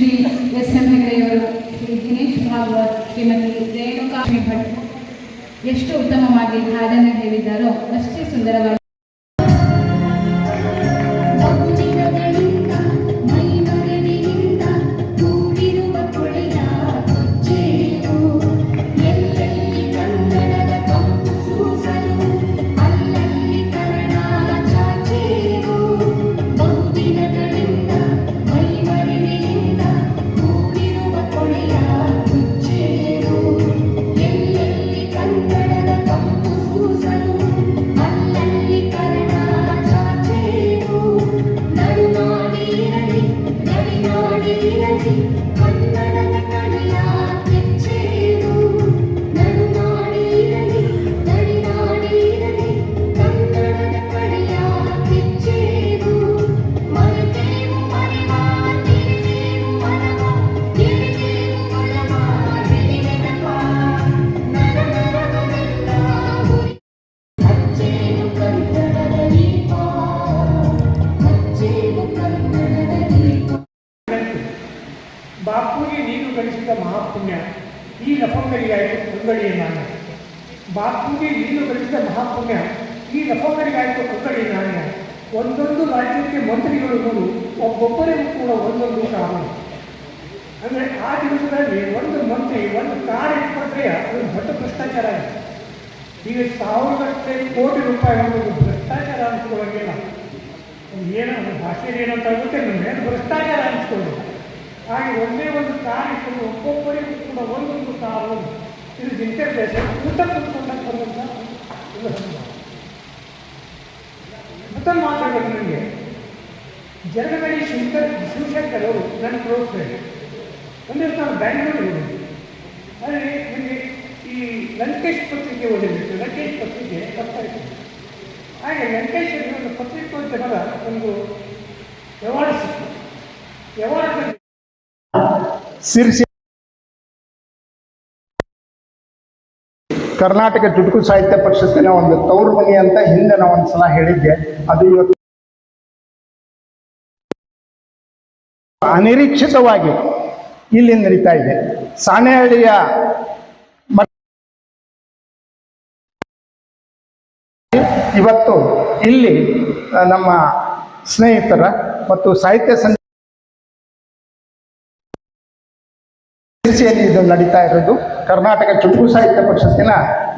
Shri S M ಹೆಗಡೆಯವರು ಶ್ರೀ ದಿನೇಶ್ ಭಾಗವತ್ ಶ್ರೀಮತಿ ರೇಣುಕಾ ಭಟ್ ಎಷ್ಟು ಉತ್ತಮವಾಗಿ ಹಾಡನ್ನು ಹೇಳಿದ್ದಾರೋ ಅಷ್ಟೇ ಸುಂದರವಾಗಿ ಬಾಪುಗೆ ನೀನು ಗಳಿಸಿದ ಮಹಾಪುಣ್ಯ. ಈ ನಫಂಗರಿಗಾಯಿತು ಅಂಗಡಿಯ ನಾಣ್ಯ ಬಾಪೂಜಿ ನೀನು ಗಳಿಸಿದ ಮಹಾಪುಣ್ಯ. ಈ ಲಫಂಗರಿಗಾಯಿತು ಅಂಗಡಿಯ ನಾಣ್ಯ ಒಂದೊಂದು ರಾಜ್ಯಕ್ಕೆ ಮಂತ್ರಿಗಳು ನೋಡು ಒಬ್ಬೊಬ್ಬರಿಗೂ ಕೂಡ ಒಂದೊಂದು ಕಾರಣ ಅಂದರೆ ಆ ದಿವಸದಲ್ಲಿ ಒಂದು ಮಂತ್ರಿ, ಒಂದು ಕಾರ್ ಇಟ್ಕೊಂಡ್ರೆ ಅದು ದೊಡ್ಡ ಭ್ರಷ್ಟಾಚಾರ ಇದೆ. ಈಗ ಸಾವಿರಗಟ್ಟಲೆ ಕೋಟಿ ರೂಪಾಯಿ ಒಂದು ಭ್ರಷ್ಟಾಚಾರ ಅನ್ಸ್ಕೊಳ್ಳೋಂಗಿಲ್ಲ ಏನೋ ಭಾಷೆಯಲ್ಲಿ ಏನಂತ ಆಗುತ್ತೆ ನನಗೆ ಅದು ಭ್ರಷ್ಟಾಚಾರ ಅನ್ಸ್ಕೊಳ್ಳೋದು. ಹಾಗೆ ಒಂದೇ ಒಂದು ಕಾರ್ ಇಟ್ಕೊಂಡು ಒಬ್ಬೊಬ್ಬರಿಗೂ ಕೂಡ ಒಂದೊಂದು ಕಾರು ಇದು ಇಂಟರ್ಪ್ರೇಷನ್ ಊಟ ಕುತ್ಕೊಂಡಾಗ ಹಂತ. ಮತ್ತೊಂದು ಮಾತಾಡಬೇಕು ನನಗೆ ಜನಗಳಿ ಶಂಕರ್ ಶಿವಶಂಕರ್ ನನ್ನ ಕ್ಲೋಸ್ ಫ್ರೆಂಡ್ ಒಂದು ನಾನು ಬ್ಯಾಂಗ್ಳೂರಿಗೆ ಹೋಗಿದ್ದೆ ಆದರೆ ನನಗೆ ಈ ಲಂಕೇಶ್ ಪತ್ರಿಕೆ ಓದಿರ್ಬೇಕು ಲಂಕೇಶ್ ಪತ್ರಿಕೆ ಬರ್ತಾ ಹಾಗೆ ಲಂಕೇಶ್ ಒಂದು ಪತ್ರಿಕೋದ್ಯಮದ ಒಂದು ಅವಾರ್ಡ್ ಸಿಕ್ತು ಅವಾರ್ಡ್ ಸಿರ್ಸಿ. ಕರ್ನಾಟಕ ಚುಟುಕು ಸಾಹಿತ್ಯ ಪರಿಷತ್ತಿನ ಒಂದು ತವರು ಮನೆ ಅಂತ ಹಿಂದೆ ನಾವು ಒಂದ್ಸಲ ಹೇಳಿದ್ದೆ. ಅದು ಇವತ್ತು ಅನಿರೀಕ್ಷಿತವಾಗಿ ಇಲ್ಲಿ ನಡೀತಾ ಇದೆ. ಸಾಣೆಹಳ್ಳಿಯ ಇವತ್ತು ಇಲ್ಲಿ ನಮ್ಮ ಸ್ನೇಹಿತರ ಮತ್ತು ಸಾಹಿತ್ಯ ಸಂಘ ಶಿರ್ಸಿಯಲ್ಲಿ ಇದು ನಡೀತಾ ಇರೋದು. ಕರ್ನಾಟಕ ಚುಟುಕು ಸಾಹಿತ್ಯ ಪರಿಷತ್ತಿನ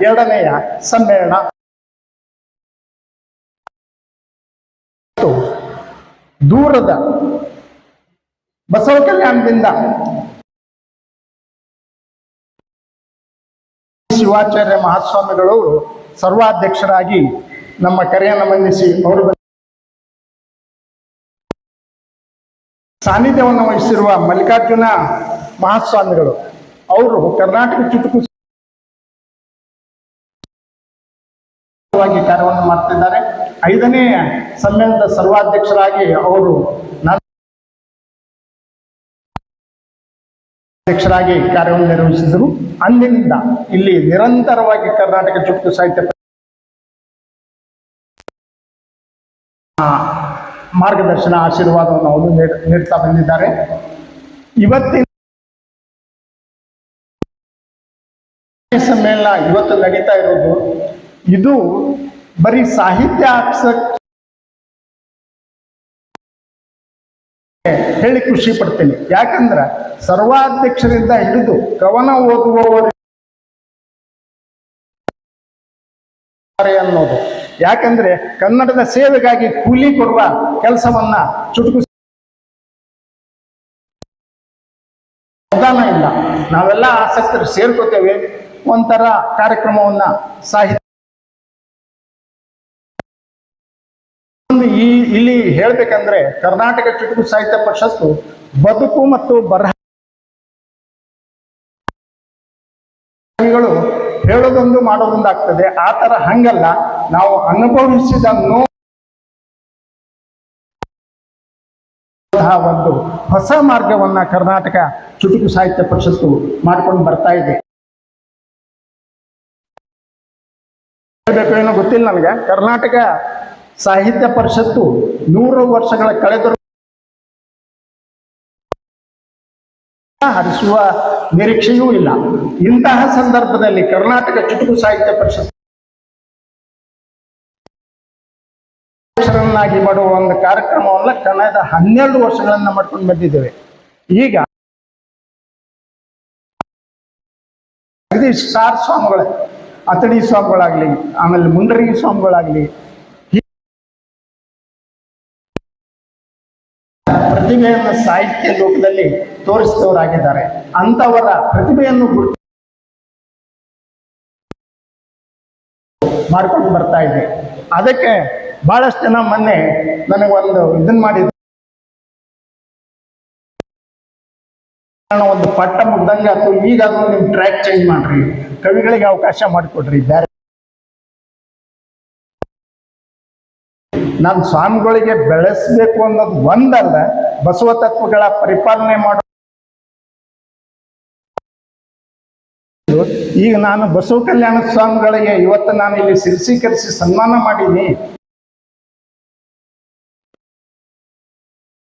ಎರಡನೆಯ ಸಮ್ಮೇಳನ. ದೂರದ ಬಸವ ಕಲ್ಯಾಣದಿಂದ ಶಿವಾಚಾರ್ಯ ಮಹಾಸ್ವಾಮಿಗಳು ಸರ್ವಾಧ್ಯಕ್ಷರಾಗಿ ನಮ್ಮ ಕರೆಯನ್ನು ಮನ್ನಿಸಿ ಅವರು ಸಾನ್ನಿಧ್ಯವನ್ನು ವಹಿಸಿರುವ ಮಲ್ಲಿಕಾರ್ಜುನ ಮಹಾಸ್ವಾಮಿಗಳು, ಅವರು ಕರ್ನಾಟಕ ಚುಟುಕು ಕಾರ್ಯವನ್ನು ಮಾಡ್ತಿದ್ದಾರೆ. ಐದನೇ ಸಮ್ಮೇಳನದ ಸರ್ವಾಧ್ಯಕ್ಷರಾಗಿ ಅವರು ಅಧ್ಯಕ್ಷರಾಗಿ ಕಾರ್ಯವನ್ನು ನಿರ್ವಹಿಸಿದರು. ಅಂದಿನಿಂದ ಇಲ್ಲಿ ನಿರಂತರವಾಗಿ ಕರ್ನಾಟಕ ಚುಟುಕು ಸಾಹಿತ್ಯ ಮಾರ್ಗದರ್ಶನ ಆಶೀರ್ವಾದವನ್ನು ಅವರು ನೀಡ್ತಾ ಬಂದಿದ್ದಾರೆ. ಇವತ್ತಿನ ಸಮ್ಮೇಳನ ಇವತ್ತು ನಡೀತಾ ಇರೋದು, ಇದು ಬರೀ ಸಾಹಿತ್ಯ ಆಕ್ಸ ಹೇಳಿ ಖುಷಿ ಪಡ್ತೀನಿ. ಯಾಕಂದ್ರೆ ಸರ್ವಾಧ್ಯಕ್ಷರಿಂದ ಹಿಡಿದು ಕವನ ಓದುವವರು ಅನ್ನೋದು ಯಾಕಂದ್ರೆ ಕನ್ನಡದ ಸೇವೆಗಾಗಿ ಕೂಲಿ ಕೊಡುವ ಕೆಲಸವನ್ನ ಚುಟುಕು ಇಲ್ಲ. ನಾವೆಲ್ಲ ಆಸಕ್ತರು ಸೇರ್ಕೋತೇವೆ. ಒಂಥರ ಕಾರ್ಯಕ್ರಮವನ್ನ ಸಾಹಿತ್ಯ ಈ ಇಲ್ಲಿ ಹೇಳ್ಬೇಕಂದ್ರೆ ಕರ್ನಾಟಕ ಚುಟುಕು ಸಾಹಿತ್ಯ ಪರಿಷತ್ತು ಬದುಕು ಮತ್ತು ಬರಹಗಳು ಹೇಳೋದೊಂದು ಮಾಡೋದೊಂದು ಆಗ್ತದೆ ಆ ತರ ಹಂಗಲ್ಲ. ನಾವು ಅನುಭವಿಸಿದ ನೋವು ಒಂದು ಹೊಸ ಮಾರ್ಗವನ್ನ ಕರ್ನಾಟಕ ಚುಟುಕು ಸಾಹಿತ್ಯ ಪರಿಷತ್ತು ಮಾಡ್ಕೊಂಡು ಬರ್ತಾ ಇದೆ. ಏನೋ ಗೊತ್ತಿಲ್ಲ ನನಗೆ. ಕರ್ನಾಟಕ ಸಾಹಿತ್ಯ ಪರಿಷತ್ತು ನೂರು ವರ್ಷಗಳ ಕಳೆದ ಹರಿಸುವ ನಿರೀಕ್ಷೆಯೂ ಇಲ್ಲ. ಇಂತಹ ಸಂದರ್ಭದಲ್ಲಿ ಕರ್ನಾಟಕ ಚುಟುಕು ಸಾಹಿತ್ಯ ಪರಿಷತ್ ಅಧ್ಯಕ್ಷರನ್ನಾಗಿ ಮಾಡುವ ಒಂದು ಕಾರ್ಯಕ್ರಮವನ್ನು ಕಳೆದ ಹನ್ನೆರಡು ವರ್ಷಗಳನ್ನ ಮಾಡ್ಕೊಂಡು ಬಂದಿದ್ದೇವೆ. ಈಗ ಸ್ಟಾರ್ ಸ್ವಾಮಿಗಳೇ ಅತಡಿ ಸ್ವಾಮಿಗಳಾಗ್ಲಿ, ಆಮೇಲೆ ಮುಂಡರಗಿ ಸ್ವಾಮಿಗಳಾಗ್ಲಿ ಪ್ರತಿಭೆಯನ್ನು ಸಾಹಿತ್ಯ ಲೋಕದಲ್ಲಿ ತೋರಿಸಿದವರಾಗಿದ್ದಾರೆ. ಅಂತವರ ಪ್ರತಿಭೆಯನ್ನು ಮಾಡ್ಕೊಂಡು ಬರ್ತಾ ಇದೆ. ಅದಕ್ಕೆ ಬಹಳಷ್ಟು ಜನ ಮೊನ್ನೆ ನನಗೊಂದು ಇದನ್ನ ಮಾಡಿದ್ರು. ಒಂದು ಪಟ್ಟ ಮುಗ್ದಂಗೆ ಅಥವಾ ಈಗ ನಿಮ್ಮ ಟ್ರ್ಯಾಕ್ ಚೇಂಜ್ ಮಾಡ್ರಿ. ಕವಿಗಳಿಗೆ ಅವಕಾಶ ಮಾಡಿಕೊಡ್ರಿ. ಬೇರೆ ನಾನು ಸ್ವಾಮಿಗಳಿಗೆ ಬೆಳೆಸಬೇಕು ಅನ್ನೋದು ಒಂದಲ್ಲ, ಬಸವ ತತ್ವಗಳ ಪರಿಪಾಲನೆ ಮಾಡೋ ಈಗ ನಾನು ಬಸವ ಕಲ್ಯಾಣ ಸ್ವಾಮಿಗಳಿಗೆ ಇವತ್ತು ನಾನು ಇಲ್ಲಿ ಶಿರಸೀಕರಿಸಿ ಸನ್ಮಾನ ಮಾಡೀನಿ.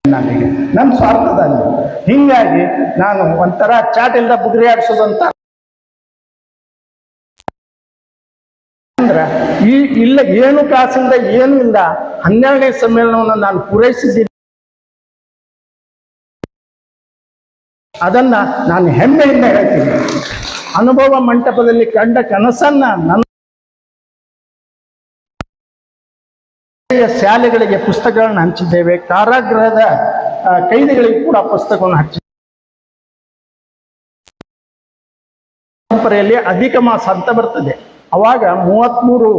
ನನಗೆ ನನ್ನ ಸ್ವಾರ್ಥದಲ್ಲಿ. ಹಿಂಗಾಗಿ ನಾನು ಒಂಥರ ಚಾಟ್ ಇಲ್ಲದ ಬುದ್ರಿ ಆಡಿಸೋದಂತ ಅಂದ್ರೆ ಈ ಇಲ್ಲ ಏನು ಕಾಸಿಂದ ಏನು ಇಲ್ಲ. ಹನ್ನೆರಡನೇ ಸಮ್ಮೇಳನವನ್ನು ನಾನು ಪೂರೈಸಿದ್ದೀನಿ. ಅದನ್ನ ನಾನು ಹೆಮ್ಮೆಯಿಂದ ಹೇಳ್ತೀನಿ. ಅನುಭವ ಮಂಟಪದಲ್ಲಿ ಕಂಡ ಕನಸನ್ನ ನನ್ನ ಶಾಲೆಗಳಿಗೆ ಪುಸ್ತಕಗಳನ್ನು ಹಂಚಿದ್ದೇವೆ. ಕಾರಾಗೃಹದ ಕೈದಿಗಳಿಗೆ ಕೂಡ ಪುಸ್ತಕವನ್ನು ಹಂಚಿ ಪರಂಪರೆಯಲ್ಲಿ ಅಧಿಕ ಮಾಸ ಅಂತ ಬರ್ತದೆ. ಅವಾಗ ಮೂವತ್ಮೂರು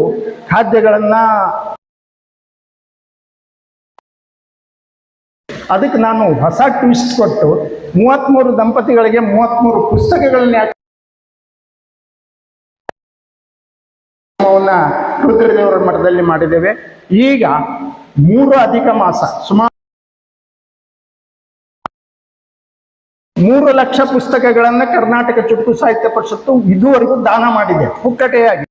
ಖಾದ್ಯಗಳನ್ನ ಅದಕ್ಕೆ ನಾನು ಹೊಸ ಟ್ವಿಸ್ಟ್ ಕೊಟ್ಟು ಮೂವತ್ಮೂರು ದಂಪತಿಗಳಿಗೆ ಮೂವತ್ಮೂರು ಪುಸ್ತಕಗಳನ್ನ ಯಾಕೆ ರುದ್ರದೇವರ ಮಠದಲ್ಲಿ ಮಾಡಿದ್ದೇವೆ. ಈಗ ಮೂರು ಅಧಿಕ ಮಾಸ, ಸುಮಾರು ಮೂರು ಲಕ್ಷ ಪುಸ್ತಕಗಳನ್ನ ಕರ್ನಾಟಕ ಚುಟುಕು ಸಾಹಿತ್ಯ ಪರಿಷತ್ತು ಇದುವರೆಗೂ ದಾನ ಮಾಡಿದೆ, ಪುಕ್ಕಟೆಯಾಗಿ.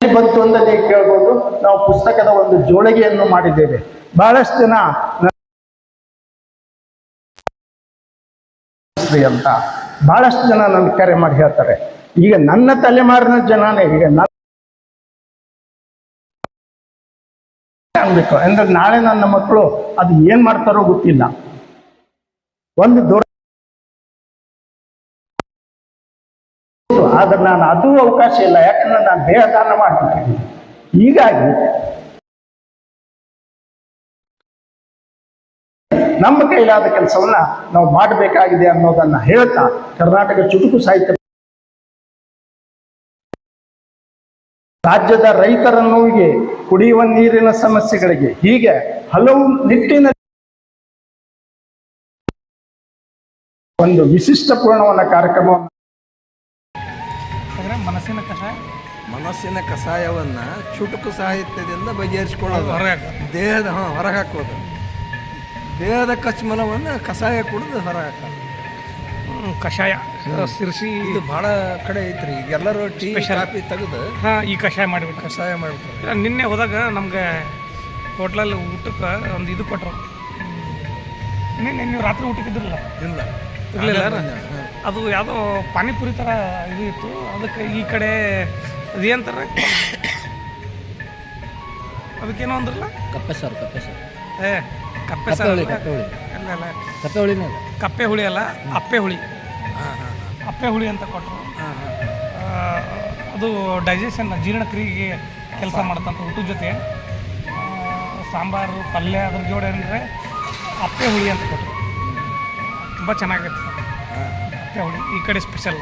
ಬಂತು ನೀವು ಕೇಳ್ಬೋದು ನಾವು ಪುಸ್ತಕದ ಒಂದು ಜೋಳಿಗೆಯನ್ನು ಮಾಡಿದ್ದೇವೆ. ಬಹಳಷ್ಟು ಜನ ಅಂತ, ಬಹಳಷ್ಟು ಜನ ನನ್ನ ಕರೆ ಮಾಡಿ ಹೇಳ್ತಾರೆ. ಈಗ ನನ್ನ ತಲೆಮಾರಿನ ಜನನೇ, ಈಗ ಅನ್ಬೇಕು ಅಂದ್ರೆ ನಾಳೆ ನನ್ನ ಮಕ್ಕಳು ಅದು ಏನ್ ಮಾಡ್ತಾರೋ ಗೊತ್ತಿಲ್ಲ. ಒಂದು ದೂರ ಆದ್ರೆ ನಾನು ಅದು ಅವಕಾಶ ಇಲ್ಲ. ಯಾಕಂದ್ರೆ ನಾನು ದೇಹ ದಾನ ಮಾಡ್ಬಿಟ್ಟಿದ್ದೀನಿ ಹೀಗಾಗಿ ನಮ್ಮ ಕೈಲಾದ ಕೆಲಸವನ್ನ ನಾವು ಮಾಡಬೇಕಾಗಿದೆ ಅನ್ನೋದನ್ನ ಹೇಳ್ತಾ ಕರ್ನಾಟಕ ಚುಟುಕು ಸಾಹಿತ್ಯ ರಾಜ್ಯದ ರೈತರ ನೋವಿಗೆ ಕುಡಿಯುವ ನೀರಿನ ಸಮಸ್ಯೆಗಳಿಗೆ ಹೀಗೆ ಹಲವು ನಿಟ್ಟಿನ ಒಂದು ವಿಶಿಷ್ಟ ವಿಶಿಷ್ಟಪೂರ್ಣವಾದ ಕಾರ್ಯಕ್ರಮವನ್ನು ಮನಸ್ಸಿನ ಕಷಾಯ? ಮನಸ್ಸಿನ ಕಷಾಯವನ್ನ ಚುಟುಕು ಸಾಹಿತ್ಯದಿಂದ ಬಗೆಹರಿಸಿಕೊಳ್ಳೋದು. ಹೊರಗೆ ದೇಹದ ಹಾಂ ಹೊರಗೆ ಹಾಕೋದು ದೇಹದ ಕಚ್ಮಲವನ್ನು ಕಷಾಯ ಕುಡಿದು ಹೊರಗೆ ಹಾಕೋದು ಕಷಾಯ. ಸಿರ್ಸಿ ಇದು ಭಾಳ ಕಡೆ ಐತ್ರಿ. ಎಲ್ಲರೂ ಟೀ. ಕಾಫಿ ತೆಗೆದು ಹಾಂ ಈ ಕಷಾಯ ಮಾಡ್ಬೇಕು. ಕಷಾಯ ಮಾಡಿಬಿಟ್ರು. ಇಲ್ಲ, ನಿನ್ನೆ ಹೋದಾಗ ನಮ್ಗೆ ಹೋಟ್ಲಲ್ಲಿ ಊಟಕ್ಕೆ ಒಂದು ಇದು ಕೊಟ್ಟರು ನಿನ್ನೆ ನೀವು ರಾತ್ರಿ ಊಟಕ್ಕೆ ಇದ್ರಲ್ಲ ಇಲ್ಲ. ಇರಲಿಲ್ಲ ಅದು ಯಾವುದೋ ಪಾನಿಪುರಿ ಥರ ಇದು ಇತ್ತು. ಅದಕ್ಕೆ ಈ ಕಡೆ ಅದೇಂತಾರೆ ಅದಕ್ಕೇನೋ ಅಂದ್ರಲ್ಲ? ಕಪ್ಪೆ ಸಾರು ಕಪ್ಪೆ ಸಾರು. ಏ ಕಪ್ಪೆ ಸಾರು. ಕಪ್ಪೆ ಹುಳಿ. ಅಲ್ಲ. ಕಪ್ಪೆ ಹುಳಿ ಅಲ್ಲ ಅಪ್ಪೆ ಹುಳಿ. ಹಾಂ ಹಾಂ. ಅಪ್ಪೆ ಹುಳಿ ಅಂತ ಕೊಟ್ಟರು ಅದು ಡೈಜೆಷನ್ ಜೀರ್ಣಕ್ರಿಯೆಗೆ ಕೆಲಸ ಮಾಡ್ತಂಥ ಊಟದ ಜೊತೆ. ಸಾಂಬಾರು ಪಲ್ಯ ಅದ್ರ ಜೋಡಿ ಅಂದರೆ ಅಪ್ಪೆ ಹುಳಿ ಅಂತ ಕೊಟ್ಟರು ತುಂಬ ಚೆನ್ನಾಗಿತ್ತು. ಅಪ್ಪೆ ಹುಳಿ. ಈ ಕಡೆ ಸ್ಪೆಷಲ್